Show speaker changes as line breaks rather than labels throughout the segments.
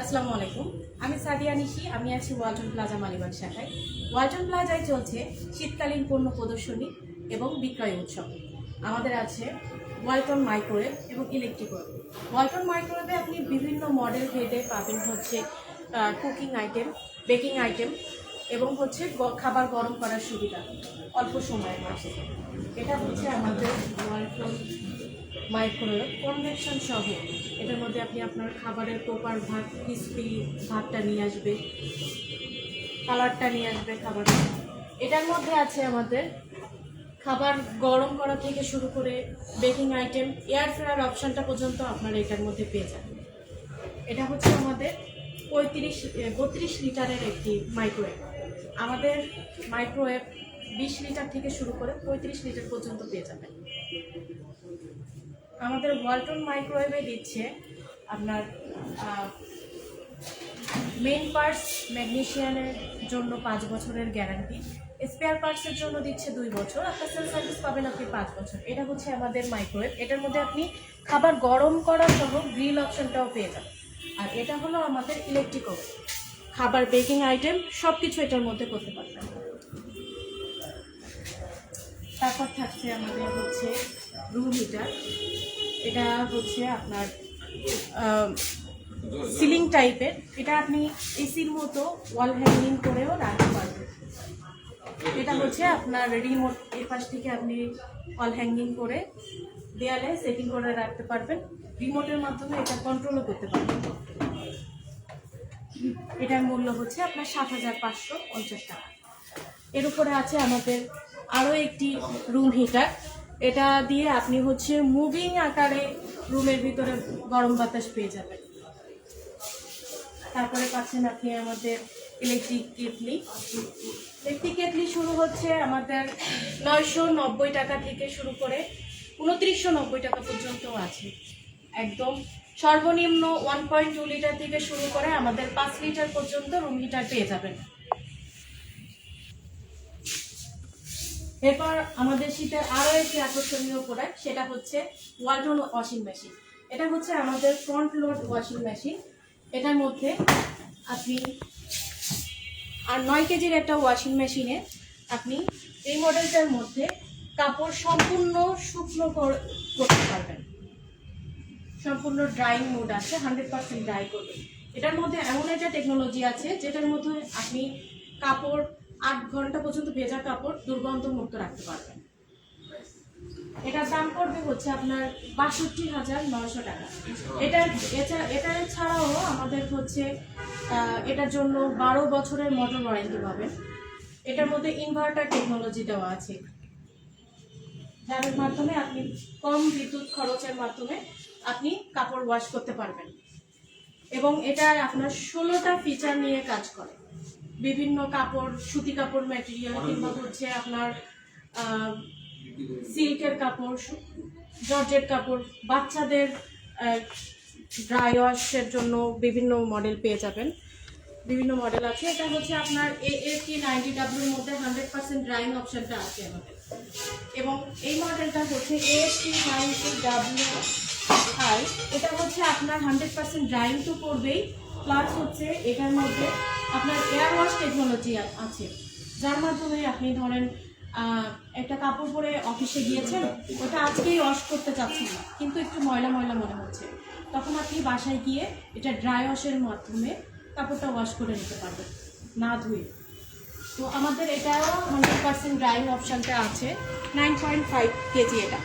আসসালামু আলাইকুম। আমি সাদিয়া নিশি, আমি আছি ওয়ালটন প্লাজা মালিবাগ শাখায়। ওয়ালটন প্লাজায় চলছে শীতকালীন পণ্য প্রদর্শনী এবং বিক্রয় উৎসব। আমাদের আছে ওয়ালটন মাইক্রোওয়েভ এবং ইলেকট্রিক ওয়েভ ওয়ালটন মাইক্রোওয়েভে আপনি বিভিন্ন মডেল ভেদে পাবেন হচ্ছে কুকিং আইটেম, বেকিং আইটেম এবং হচ্ছে খাবার গরম করার সুবিধা অল্প সময়ের মধ্যে। এটা হচ্ছে আমাদের ওয়ালটন মাইক্রোওয়েভ কনভেকশন সহ। এটার মধ্যে আপনি আপনার খাবারের প্রপার ভাত ক্রিস্পি ভাতটা নিয়ে আসবে কালারটা নিয়ে আসবে খাবার এটার মধ্যে আছে আমাদের খাবার গরম করা থেকে শুরু করে বেকিং আইটেম এয়ার ফ্রায়ার অপশানটা পর্যন্ত আপনারা এটার মধ্যে পেয়ে যাবেন। এটা হচ্ছে আমাদের পঁয়ত্রিশ বত্রিশ লিটারের একটি মাইক্রোওয়েভ আমাদের মাইক্রোওয়েভ বিশ লিটার থেকে শুরু করে পঁয়ত্রিশ লিটার পর্যন্ত পেয়ে যাবেন। আমাদের ওয়ালটন মাইক্রোওয়েভে দিচ্ছে আপনার মেন পার্টস ম্যাগনেশিয়ানের জন্য পাঁচ বছরের গ্যারান্টি স্পেয়ার পার্টসের জন্য দিচ্ছে দুই বছর, আপনার সেল সার্ভিস পাবেন আপনি পাঁচ বছর। এটা হচ্ছে আমাদের মাইক্রোওয়েভ এটার মধ্যে আপনি খাবার গরম করা সহ গ্রিল অপশনটাও পেয়ে যাবেন। আর এটা হলো আমাদের ইলেকট্রিক ওভেন খাবার বেকিং আইটেম সব কিছু এটার মধ্যে করতে পারবেন। তারপর থাকছে আমাদের হচ্ছে রুম হিটার এটা হচ্ছে আপনার সিলিং টাইপের এটা আপনি এসির মতো ওয়াল হ্যাঙ্গিং করেও রাখতে পারবেন। এটা হচ্ছে আপনার রিমোট এর পাশ থেকে আপনি ওয়াল হ্যাঙ্গিং করে দেয়ালে সেটিং করে রাখতে পারবেন। রিমোটের মাধ্যমে এটা কন্ট্রোলও করতে পারবেন। এটার মূল্য হচ্ছে আপনার সাত হাজার পাঁচশো পঞ্চাশ টাকা। এর উপরে আছে আমাদের আরও একটি রুম হিটার এটা দিয়ে আপনি হচ্ছে মুভিং আকারে রুমের ভিতরে গরম বাতাস পেয়ে যাবেন। তারপরে পাচ্ছেন আপনি আমাদের ইলেকট্রিক কেটলি। ইলেকট্রিক কেটলি শুরু হচ্ছে আমাদের নয়শো নব্বই টাকা থেকে শুরু করে উনত্রিশশো নব্বই টাকা পর্যন্ত আছে। একদম সর্বনিম্ন ওয়ান পয়েন্ট টু লিটার থেকে শুরু করে আমাদের পাঁচ লিটার পর্যন্ত রুম হিটার পেয়ে যাবেন। এরপর আমাদের শীতের আরও একটি আকর্ষণীয় প্রোডাক্ট সেটা হচ্ছে ওয়ালটন ওয়াশিং মেশিন এটা হচ্ছে আমাদের ফ্রন্ট লোড ওয়াশিং মেশিন এটার মধ্যে আপনি, আর নয় কেজির একটা ওয়াশিং মেশিনে আপনি এই মডেলটার মধ্যে কাপড় সম্পূর্ণ শুকনো কর- করতে পারবেন। সম্পূর্ণ ড্রাইং মোড আছে হান্ড্রেড পার্সেন্ট ড্রাই করবে এটার মধ্যে এমন একটা টেকনোলজি আছে, যেটার মধ্যে আপনি কাপড় আট ঘণ্টা পর্যন্ত ভেজা কাপড় দুর্গন্ধ মুক্ত রাখতে পারবেন। এটার দাম পড়বে হচ্ছে আপনার বাষট্টি হাজার নয়শো টাকা। এটা এছাড়া এটা ছাড়াও আমাদের হচ্ছে এটার জন্য বারো বছরের মোটর ওয়ারেন্টি পাবেন। এটার মধ্যে ইনভার্টার টেকনোলজি দেওয়া আছে। যার মাধ্যমে আপনি কম বিদ্যুৎ খরচের মাধ্যমে আপনি কাপড় ওয়াশ করতে পারবেন। এবং এটা আপনার ষোলোটা ফিচার নিয়ে কাজ করে। বিভিন্ন কাপড়, সুতি কাপড় ম্যাটেরিয়াল কিংবা হচ্ছে আপনার সিল্কের কাপড় জর্জেট কাপড়, বাচ্চাদের ড্রাই ওয়াশের জন্য বিভিন্ন মডেল পেয়ে যাবেন। বিভিন্ন মডেল আছে। এটা হচ্ছে আপনার এ এটি নাইনটি ডাব্লিউর মধ্যে হান্ড্রেড পার্সেন্ট ড্রাইং অপশনটা আছে আমাদের। এবং এই মডেলটা হচ্ছে A AST ninety W I এটা হচ্ছে আপনার হান্ড্রেড পার্সেন্ট ড্রাইং তো করবেই। প্লাস হচ্ছে এটার মধ্যে আপনার এয়ার ওয়াশ টেকনোলজি আছে। যার মাধ্যমে আপনি ধরেন একটা কাপড় পরে অফিসে গিয়েছেন, ওটা আজকেই ওয়াশ করতে চাচ্ছেন না। কিন্তু একটু ময়লা ময়লা মনে হচ্ছে। তখন আপনি বাসায় গিয়ে এটা ড্রাই ওয়াশের মাধ্যমে কাপড়টা ওয়াশ করে নিতে পারবেন। না ধুয়ে। তো আমাদের এটাও হান্ড্রেড পার্সেন্ট ড্রাইং অপশানটা আছে। নাইন পয়েন্ট ফাইভ কেজি এটা।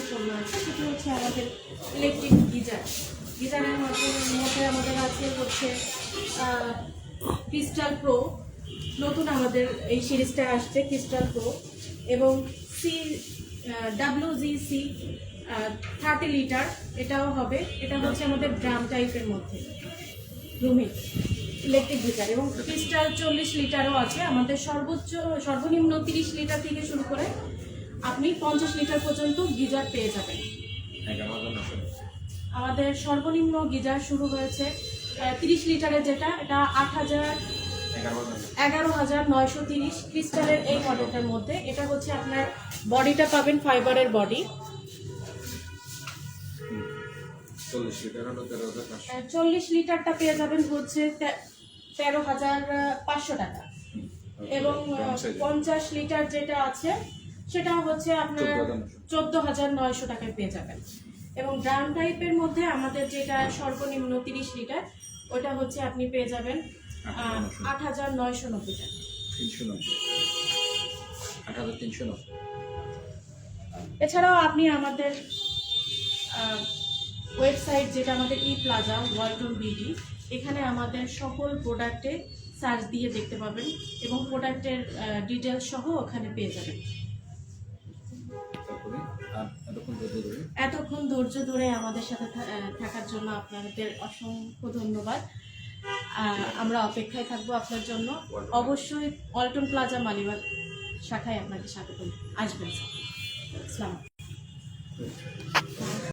একটি আছে সেটি হচ্ছে আমাদের ইলেকট্রিক গিজার গিজারের মধ্যে আমাদের আছে হচ্ছে ক্রিস্টাল প্রো নতুন আমাদের এই সিরিজটা আসছে ক্রিস্টাল প্রো এবং C W G C thirty litre এটাও হবে। এটা হচ্ছে আমাদের ড্রাম টাইপের মধ্যে। রুমে ইলেকট্রিক গিজার এবং ক্রিস্টাল চল্লিশ লিটারও আছে। আমাদের সর্বোচ্চ, সর্বনিম্ন তিরিশ লিটার থেকে শুরু করে আপনি পঞ্চাশ লিটার পর্যন্ত গিজার পেয়ে যাবেন। আমাদের সর্বনিম্ন গিজার শুরু হয়েছে তিরিশ লিটারের যেটা এটা আট হাজার এগারো হাজার নয়শো তিরিশ ক্রিস্টালের এই মডেলটার মধ্যে। এটা হচ্ছে আপনার বডিটা পাবেন ফাইবারের বডি।
চল্লিশ
লিটারটা পেয়ে যাবেন হচ্ছে তেরো হাজার পাঁচশো টাকা। এবং। পঞ্চাশ লিটার যেটা আছে সেটা হচ্ছে আপনার চোদ্দ হাজার নয়শো টাকায় পেয়ে যাবেন। এবং ড্রাম টাইপের মধ্যে আমাদের যেটা সর্বনিম্ন তিরিশ লিটার ওটা হচ্ছে আপনি পেয়ে যাবেন আট হাজার নয়শো নব্বই টাকা।
তিনশো নব্বই। আট হাজার তিনশো নব্বই।
এছাড়াও আপনি আমাদের ওয়েবসাইট যেটা আমাদের ই প্লাজা ওয়ালটন বিডি এখানে আমাদের সকল প্রোডাক্টে সার্চ দিয়ে দেখতে পাবেন এবং প্রোডাক্টের ডিটেলস সহ ওখানে পেয়ে যাবেন।
আর এতক্ষণ ধৈর্য ধরে।
এতক্ষণ ধৈর্য ধরে আমাদের সাথে থাকার জন্য আপনাদের অসংখ্য ধন্যবাদ। আমরা অপেক্ষায় থাকব আপনার জন্য। অবশ্যই অল্টন প্লাজা মালিবাগ শাখায় আপনাকে স্বাগত আসবেন। স্যার আসসালামু আলাইকুম।